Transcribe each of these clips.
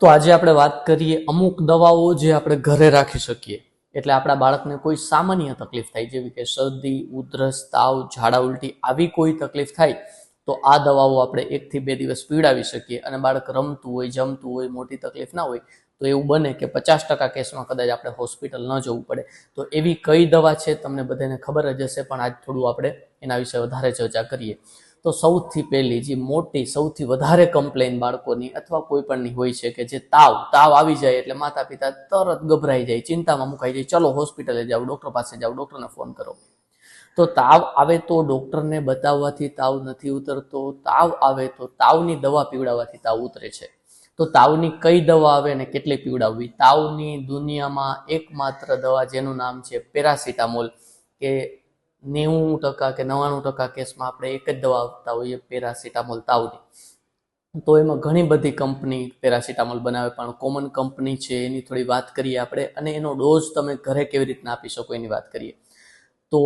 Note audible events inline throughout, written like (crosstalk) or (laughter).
તો આજે આપણે વાત કરીએ અમુક દવાઓ જે આપણે ઘરે રાખી શકીએ. એટલે આપણા બાળકને કોઈ સામાન્ય તકલીફ થાય, જેવી કે શરદી, ઉધરસ, તાવ, ઝાડા ઉલટી, આવી કોઈ તકલીફ થાય, તો આ દવાઓ આપણે એકથી બે દિવસ પીવડાવી શકીએ. અને બાળક રમતું હોય, જમતું હોય, મોટી તકલીફ ના હોય, તો એવું બને કે પચાસ ટકા કેસમાં કદાચ આપણે હોસ્પિટલ ન જવું પડે. તો એવી કઈ દવા છે, તમને બધાને ખબર જ હશે, પણ આજ થોડું આપણે એના વિશે વધારે ચર્ચા કરીએ. તો સૌથી પહેલી જે મોટી, સૌથી વધારે કમ્પ્લેન બાળકોની અથવા કોઈ પણની હોય છે કે જે તાવ તાવ આવી જાય એટલે માતા પિતા તરત ગભરાઈ જાય, ચિંતામાં મુકાઈ જાય, ચલો હોસ્પિટલે જાઓ ડૉક્ટર પાસે જાઓ ડૉક્ટરને ફોન કરો. તો તાવ આવે તો ડૉક્ટરને બતાવવાથી તાવ નથી ઉતરતો, તાવ આવે તો તાવની દવા પીવડાવવાથી તાવ ઉતરે છે. તો તાવની કઈ દવા આવે અને કેટલી પીવડાવવી? તાવની દુનિયામાં એકમાત્ર દવા જેનું નામ છે પેરાસિટામોલ, કે નેવું ટકા કે નવ્વાણું ટકા કેસમાં આપણે એક જ દવા આપતા હોઈએ પેરાસિટામોલ તાવની. તો એમાં ઘણી બધી કંપની પેરાસિટામોલ બનાવે, પણ કોમન કંપની છે એની થોડી વાત કરીએ આપણે અને એનો ડોઝ તમે ઘરે કેવી રીતના આપી શકો એની વાત કરીએ. તો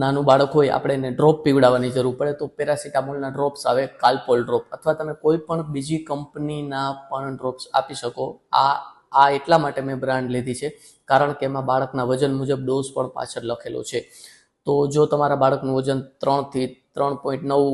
નાનું બાળક હોય આપણે એને ડ્રોપ પીવડાવવાની જરૂર પડે, તો પેરાસિટામોલના ડ્રોપ્સ આવે, કાલ્પોલ ડ્રોપ, અથવા તમે કોઈ પણ બીજી કંપનીના પણ ડ્રોપ્સ આપી શકો. આ આ એટલા માટે મેં બ્રાન્ડ લીધી છે, કારણ કે એમાં બાળકના વજન મુજબ ડોઝ પણ પાછળ લખેલો છે. તો જો તમારા બાળકનું વજન ત્રણથી ત્રણ પોઈન્ટ નવ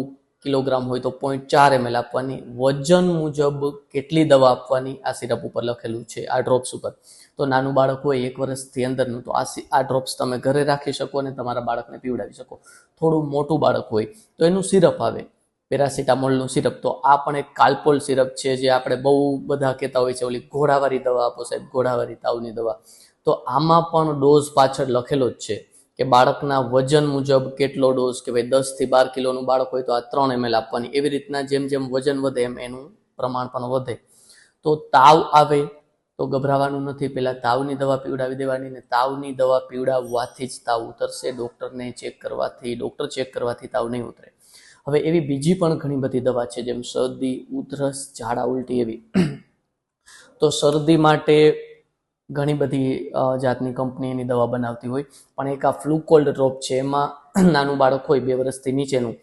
કિલોગ્રામ હોય તો પોઈન્ટ ચાર એમએલ આપવાની. વજન મુજબ કેટલી દવા આપવાની? આ સિરપ ઉપર લખેલું છે આ ડ્રોપ્સ ઉપર. તો નાનું બાળક હોય એક વર્ષથી અંદરનું, તો આ આ ડ્રોપ્સ તમે ઘરે રાખી શકો અને તમારા બાળકને પીવડાવી શકો. થોડું મોટું બાળક હોય તો એનું સિરપ આવે. પેરાસિટામોલનું સિરપ. તો આ પણ એક કાલ્પોલ સિરપ છે જે આપણે બહુ બધા કહેતા હોય છે, ઓલી ઘોડાવાળી દવા આપો સાહેબ, ઘોડાવાળી તાવની દવા. તો આમાં પણ ડોઝ પાછળ લખેલો જ છે. કે બાળકના વજન મુજબ કેટલો ડોઝ કે ભાઈ દસથી બાર કિલોનું બાળક હોય તો આ ત્રણ એમએલ આપવાની. એવી રીતના જેમ જેમ વજન વધે એમ એનું પ્રમાણ પણ વધે. તો તાવ આવે તો ગભરાવાનું નથી. પહેલાં તાવની દવા પીવડાવી દેવાની ને તાવની દવા પીવડાવવાથી જ તાવ ઉતરશે. ડૉક્ટરને ચેક કરવાથી, ડૉક્ટર ચેક કરવાથી તાવ નહીં ઉતરે. હવે એવી બીજી પણ ઘણી બધી દવા છે જેમ શરદી, ઉધરસ, ઝાડા, ઉલટી એવી. તો શરદી માટે ઘણી બધી જાતની કંપની એની દવા બનાવતી હોય. પણ એક આ ફ્લુ કોલ્ડ ડ્રોપ છે, એમાં (clears throat) નાનું બાળક હોય બે વર્ષથી નીચેનું,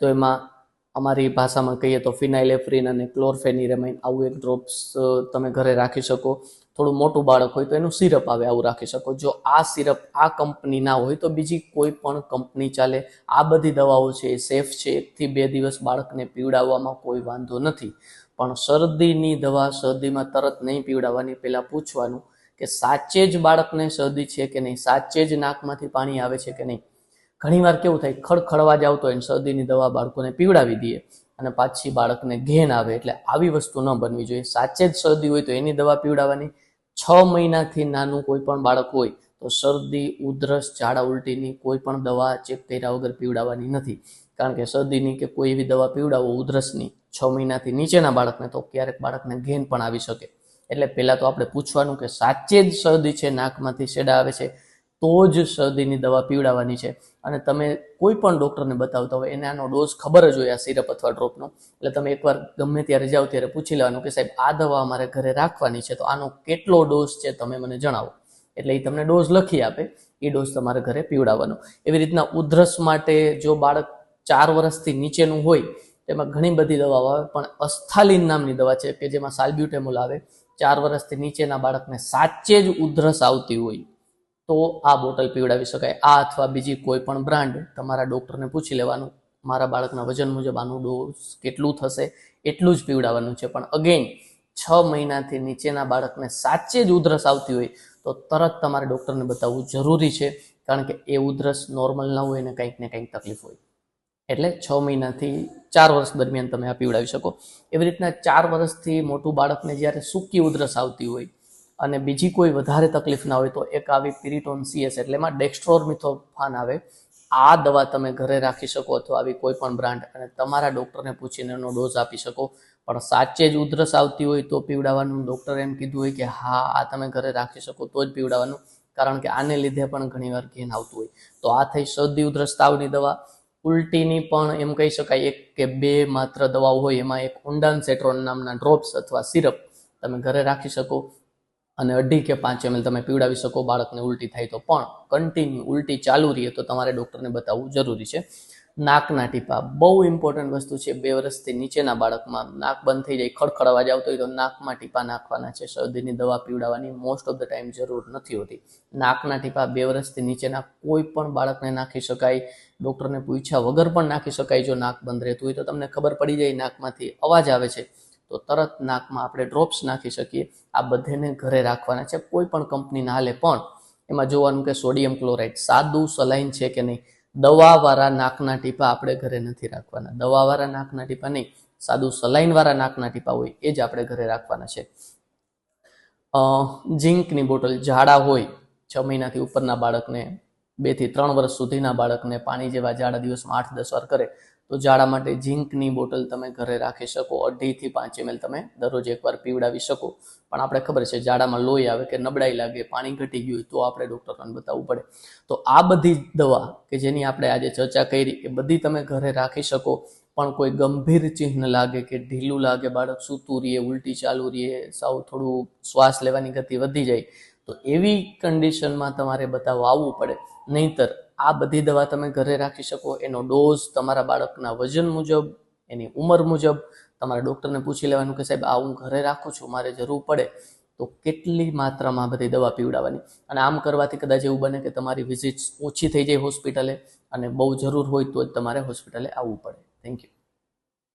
તો એમાં અમારી ભાષામાં કહીએ તો ફિનાઇલેફ્રિન અને ક્લોરફેનિરેમાઇન આવું એક ડ્રોપ્સ તમે ઘરે રાખી શકો. થોડું મોટું બાળક હોય તો એનું સિરપ આવે આવું રાખી શકો. જો આ સિરપ આ કંપની ના હોય તો બીજી કોઈ પણ કંપની ચાલે. આ બધી દવાઓ છે એ સેફ છે. એકથી બે દિવસ બાળકને પીવડાવવામાં કોઈ વાંધો નથી. પણ શરદીની દવા શરદીમાં તરત નહીં પીવડાવવાની પહેલાં પૂછવાનું. કે સાચે જ બાળકને શરદી છે કે નહીં? સાચે જ નાકમાંથી પાણી આવે છે કે નહીં? ઘણીવાર કેવું થાય, ખડખડવા જ આવતો હોય શરદીની દવા બાળકોને પીવડાવી દઈએ અને પાછી બાળકને ઘેન આવે એટલે આવી વસ્તુ ન બનવી જોઈએ. સાચે જ શરદી હોય તો એની દવા પીવડાવવાની. છ મહિનાથી નાનું કોઈ પણ બાળક હોય તો શરદી, ઉધરસ, ઝાડા ઉલટીની કોઈ પણ દવા ચેક કર્યા વગર પીવડાવવાની નથી. કારણ કે શરદીની કે કોઈ એવી દવા પીવડાવો ઉધરસની છ મહિનાથી નીચેના બાળકને તો ક્યારેક બાળકને ઘેન પણ આવી શકે. એટલે પહેલાં તો આપણે પૂછવાનું કે સાચે જ શરદી છે, નાકમાંથી શેડા આવે છે, તો જ શરદીની દવા પીવડાવવાની છે. અને તમે કોઈ પણ ડૉક્ટરને બતાવતા હોય, એને આનો ડોઝ ખબર જ હોય આ સિરપ અથવા ડ્રોપનો. એટલે તમે એકવાર ગમે ત્યારે જાઓ ત્યારે પૂછી લેવાનું કે સાહેબ, આ દવા અમારે ઘરે રાખવાની છે, તો આનો કેટલો ડોઝ છે તમે મને જણાવો. એટલે એ તમને ડોઝ લખી આપે, એ ડોઝ તમારે ઘરે પીવડાવવાનો. એવી રીતના ઉધરસ માટે જો બાળક ચાર વર્ષથી નીચેનું હોય, તેમાં ઘણી બધી દવાઓ આવે, પણ અસ્થાલિન નામની દવા છે કે જેમાં સાલ્બ્યુટેમોલ આવે ચાર વર્ષથી નીચેના બાળકને સાચે જ ઉધરસ આવતી હોય તો આ બોટલ પીવડાવી શકાય. આ અથવા બીજી કોઈ પણ બ્રાન્ડ તમારા ડૉક્ટરને પૂછી લેવાનું. મારા બાળકના વજન મુજબ આનું ડોઝ કેટલું થશે એટલું જ પીવડાવવાનું છે. પણ અગેન, છ મહિનાથી નીચેના બાળકને સાચે જ ઉધરસ આવતી હોય તો તરત તમારે ડૉક્ટરને બતાવવું જરૂરી છે. કારણ કે એ ઉધરસ નોર્મલ ના હોય ને કંઈક ને કંઈક તકલીફ હોય. એટલે છ મહિનાથી ચાર વર્ષ દરમિયાન તમે આ પીવડાવી શકો. એવી રીતના ચાર વર્ષથી મોટું બાળકને જ્યારે સૂકી ઉધરસ આવતી હોય અને બીજી કોઈ વધારે તકલીફ ના હોય તો એક આવી પિરિટોન સીએસ એટલે એમાં ડેક્સ્ટ્રોરમિથોફાન આવે. આ દવા તમે ઘરે રાખી શકો અથવા આવી કોઈ પણ બ્રાન્ડ અને તમારા ડૉક્ટરને પૂછીને એનો ડોઝ આપી શકો. પણ સાચે જ ઉધરસ આવતી હોય તો પીવડાવવાનું ડૉક્ટરે એમ કીધું હોય કે હા, આ તમે ઘરે રાખી શકો તો જ પીવડાવવાનું. કારણ કે આને લીધે પણ ઘણીવાર ઘેન આવતું હોય. તો આ થઈ શરદી ઉધરસ તાવની દવા. ઉલટીની પણ એમ કહી શકાય એક કે બે માત્ર દવાઓ હોય, એમાં એક ઉંડાન સેટ્રોન નામના ડ્રોપ્સ અથવા સિરપ તમે ઘરે રાખી શકો અને અઢી કે પાંચ એમએલ તમે પીવડાવી શકો, બાળકને ઉલટી થાય તો પણ. કન્ટિન્યુ ઉલટી ચાલુ રહીએ તો તમારે ડૉક્ટરને બતાવવું જરૂરી છે. નાકના ટીપા. બહુ ઇમ્પોર્ટન્ટ વસ્તુ છે, બે વર્ષથી નીચેના બાળકમાં નાક બંધ થઈ જાય ખડખડ અવાજ આવતો હોય તો નાકમાં ટીપા નાખવાના છે. શરદીની દવા પીવડાવવાની મોસ્ટ ઓફ ધ ટાઈમ જરૂર નથી હોતી. નાકના ટીપા બે વર્ષથી નીચેના કોઈ પણ બાળકને નાખી શકાય ડૉક્ટરને પૂછ્યા વગર પણ નાખી શકાય જો નાક બંધ રહેતું હોય તો તમને ખબર પડી જાય, નાકમાંથી અવાજ આવે છે. તો તરત નાકમાં આપણે ડ્રોપ્સ નાખી શકીએ. આ બધેને ઘરે રાખવાના છે. કોઈ પણ કંપનીના હાલે પણ એમાં જોવાનું કે સોડિયમ ક્લોરાઇડ સાદું સલાઈન છે કે નહીં? દવાવાળા નાકના ટીપા આપણે ઘરે નથી રાખવાના. દવાવાળા નાકના ટીપા નહીં, સાદું સલાઈનવાળા નાકના ટીપા હોય એ જ આપણે ઘરે રાખવાના છે. ઝીંકની બોટલ ઝાડા હોય, છ મહિનાથી ઉપરના બાળકને બેથી ત્રણ વર્ષ સુધીના બાળકને પાણી જેવા ઝાડા દિવસમાં આઠ દસ વાર કરે તો ઝાડા માટે ઝીંકની બોટલ તમે ઘરે રાખી શકો, અઢીથી પાંચ એમએલ તમે દરરોજ એકવાર પીવડાવી શકો. પણ આપણે ખબર છે ઝાડામાં લોહી આવે કે નબળાઈ લાગે, પાણી ઘટી ગયું તો આપણે ડૉક્ટરને બતાવવું પડે. તો આ બધી દવા કે જેની આપણે આજે ચર્ચા કરી, એ બધી તમે ઘરે રાખી શકો. પણ કોઈ ગંભીર ચિહ્ન લાગે કે ઢીલું લાગે, બાળક સૂતું રહીએ, ઉલટી ચાલુ રહીએ, સાવ થોડું શ્વાસ લેવાની ગતિ વધી જાય, તો એવી કન્ડિશનમાં તમારે બતાવવા આવવું પડે. નહીંતર આ બધી દવા તમે ઘરે રાખી શકો, એનો ડોઝ તમારા બાળકના વજન મુજબ, એની ઉંમર મુજબ. તમારા ડૉક્ટરને પૂછી લેવાનું કે સાહેબ, આ હું ઘરે રાખું છું, મારે જરૂર પડે. તો કેટલી માત્રામાં બધી દવા પીવડાવવાની? અને આમ કરવાથી કદાચ એવું બને કે તમારી વિઝિટ્સ ઓછી થઈ જાય હોસ્પિટલે અને બહુ જરૂર હોય તો જ તમારે હોસ્પિટલે આવવું પડે. Thank you.